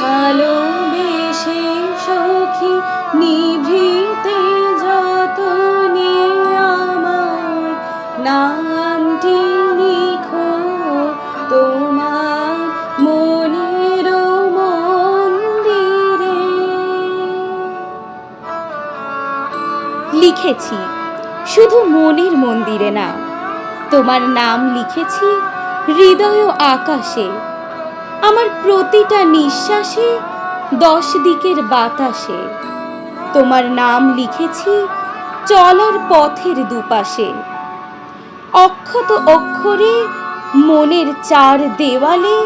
ভালোবেসে সখী নিভৃতে যতনে আমার নামটি লিখো। তোমার মনের মন্দিরে। লিখেছি, শুধু মনের মন্দিরে না, তোমার নাম লিখেছি হৃদয় আকাশে। আমার প্রতিটা নিঃশ্বাসে দশ দিকের বাতাসে। তোমার নাম লিখেছি চলার পথের দুপাশে। অক্ষত অক্ষরে মনের চার দেওয়ালে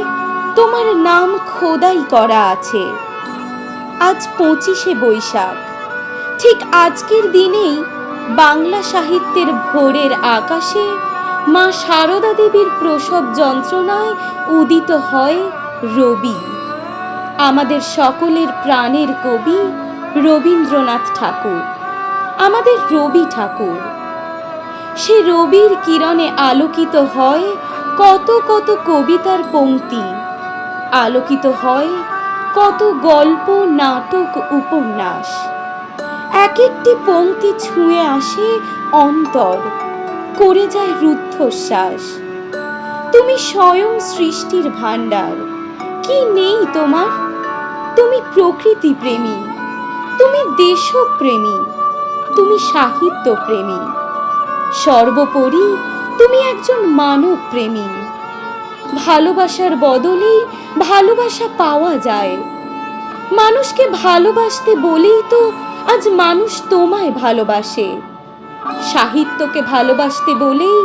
তোমার নাম খোদাই করা আছে। আজ পঁচিশে বৈশাখ। ঠিক আজকের দিনেই বাংলা সাহিত্যের ভোরের আকাশে মা সারদা দেবীর প্রসব যন্ত্রণায় উদিত হয় রবি। আমাদের সকলের প্রাণের কবি রবীন্দ্রনাথ ঠাকুর। আমাদের রবি ঠাকুর। সে রবির কিরণে আলোকিত হয় কত কত কবিতার পংক্তি আলোকিত হয় কত গল্প, নাটক, উপন্যাস। এক একটি পংক্তি ছুঁয়ে আসে অন্তর, করে যায় রুদ্ধশ্বাস। তুমি স্বয়ং সৃষ্টির ভাণ্ডার। কি নেই তোমার? তুমি প্রকৃতি প্রেমী তুমি দেশপ্রেমী, তুমি সাহিত্য প্রেমী সর্বোপরি তুমি একজন মানব প্রেমী ভালোবাসার বদলেই ভালোবাসা পাওয়া যায়। মানুষকে ভালোবাসতে বলেই তো আজ মানুষ তোমায় ভালোবাসে। সাহিত্যকে ভালোবাসতে বলেই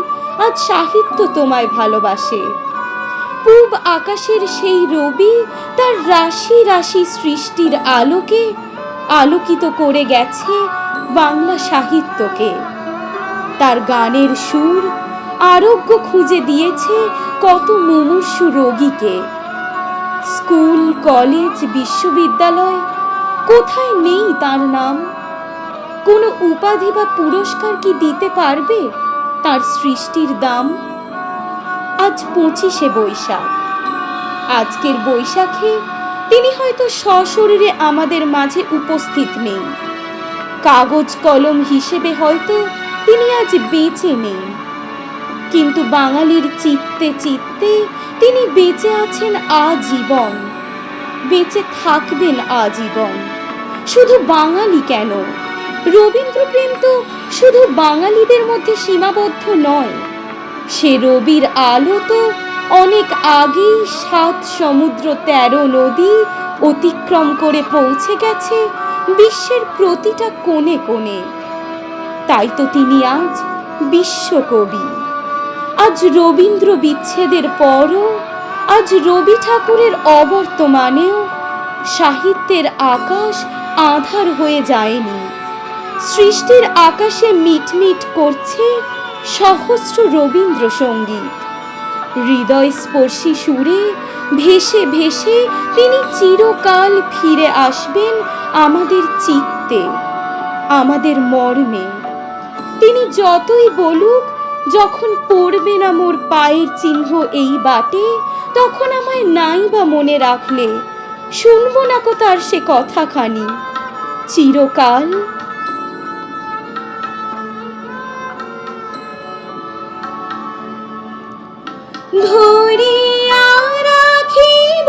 আজ সাহিত্য তোমায় ভালোবাসে। পূব আকাশের সেই রবি তার রাশি রাশি সৃষ্টির আলোকে আলোকিত করে গেছে বাংলা সাহিত্যকে। তার গানের সুর আরোগ্য খুঁজে দিয়েছে কত মুমূর্ষু রোগীকে। স্কুল, কলেজ, বিশ্ববিদ্যালয়, কোথায় নেই তার নাম? কোনো উপাধি বা পুরস্কার কি দিতে পারবে? তার সৃষ্টির দাম আজ পঁচিশে বৈশাখ। আজকের বৈশাখে তিনি হয়তো সশরীরে আমাদের মাঝে উপস্থিত নেই। কাগজ কলম হিসেবে হয়তো তিনি আজ বেঁচে নেই। কিন্তু বাঙালির চিত্তে চিত্তে তিনি বেঁচে আছেন আজীবন। বেঁচে থাকবেন আজীবন। শুধু বাঙালি কেন? রবীন্দ্রপ্রেম তো শুধু বাঙালিদের মধ্যে সীমাবদ্ধ নয়। সে রবির আলো তো অনেক আগেই সাত সমুদ্র তেরো নদী অতিক্রম করে পৌঁছে গেছে বিশ্বের প্রতিটা কোণে কোণে। তাই তো তিনি আজ বিশ্বকবি। আজ রবীন্দ্র বিচ্ছেদের পরও, আজ রবি ঠাকুরের অবর্তমানেও সাহিত্যের আকাশ আধার হয়ে যায়নি। সৃষ্টির আকাশে মিটমিট করছে সহস্র রবীন্দ্র সংগীত হৃদয় স্পর্শী সুরে ভেসে ভেসে তিনি চিরকাল ফিরে আসবেন আমাদের চিত্তে, আমাদের মর্মে। তিনি যতই বলুক, যখন পড়বে না মোর পায়ের চিহ্ন এই বাটে, তখন আমায় নাই বা মনে রাখলে, শুনব না কো তার সে কথাখানি। চিরকাল ধরিয়া রাখিব